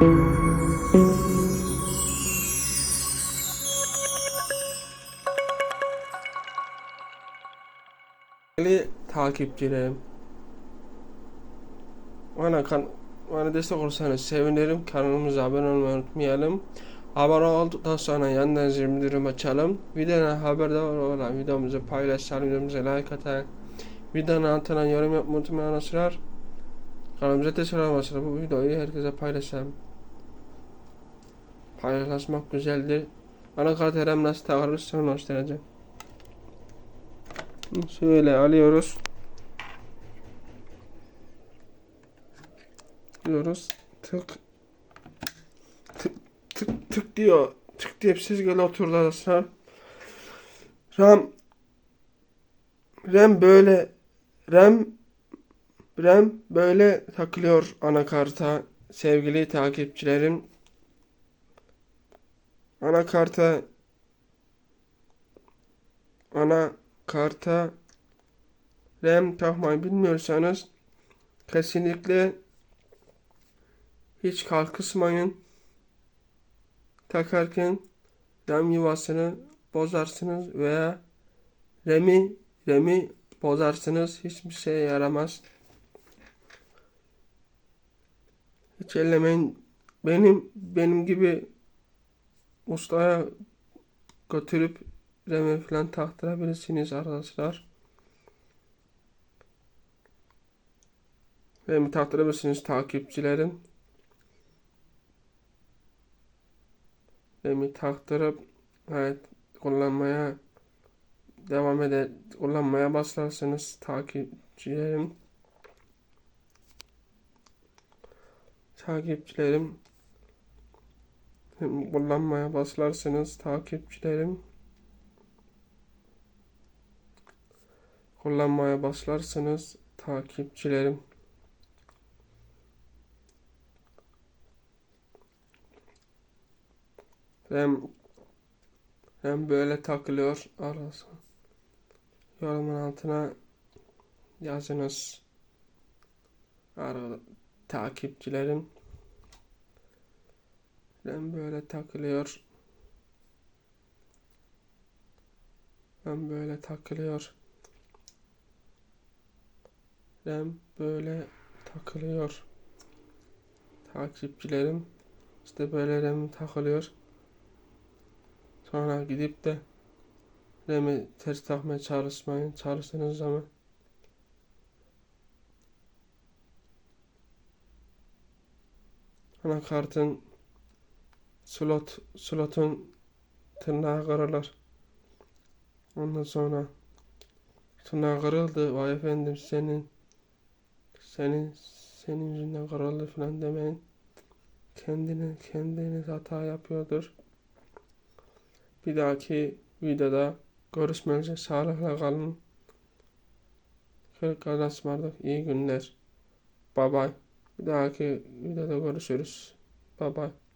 Değerli takipçilerim. Bana, kan bana destek olursanız sevinirim. Kanalımıza abone olmayı unutmayalım. Abone olduktan sonra yandan zil bildirim açalım. Videodan haberdar olan videomuzu paylaşalım. Videomuza like atan. Videonun altına yorum yapmayı unutmayın. Kanalımıza destek olmasına bu videoyu herkese paylaşalım. Paylaşmak güzeldir. Anakart herem nasıl takılır sonra göstereceğim. Şöyle alıyoruz. Alıyoruz. Tık. Tık tık tık diyor. Tık diye ses geliyor oturdu arkadaşlar. RAM RAM böyle RAM RAM böyle takılıyor anakarta sevgili takipçilerim. Anakarta ana karta RAM takmayı bilmiyorsanız kesinlikle hiç kalkısmayın. Takarken RAM yuvasını bozarsınız veya RAM'i RAM'i bozarsınız. Hiçbir şeye yaramaz. Hiç ellemeyin. Benim benim gibi ustaya götürüp RAM'i falan taktırabilirsiniz arkadaşlar. RAM'i taktırabilirsiniz takipçilerim. RAM'i taktırıp evet kullanmaya devam eder kullanmaya başlarsınız takipçilerim. Takipçilerim kullanmaya başlarsınız takipçilerim. kullanmaya başlarsınız takipçilerim. Hem hem böyle takılıyor arası. Yorumun altına yazınız. Ara, takipçilerim. Hem böyle takılıyor. Hem böyle takılıyor. RAM böyle takılıyor. Takipçilerim işte böyle RAM takılıyor. Sonra gidip de RAM'i ters takmaya çalışmayın. Çalıştığınız zaman anakartın slot slotun tırnağı kırılır. Ondan sonra tırnağı kırıldı. Vay efendim senin senin senin yüzünden kırıldı falan demeyin. Kendini kendiniz hata yapıyordur. Bir dahaki videoda görüşmek üzere. Sağlıkla kalın. Kırık ısmarladık. İyi günler. Bye bye. Bir dahaki videoda görüşürüz. Bye bye.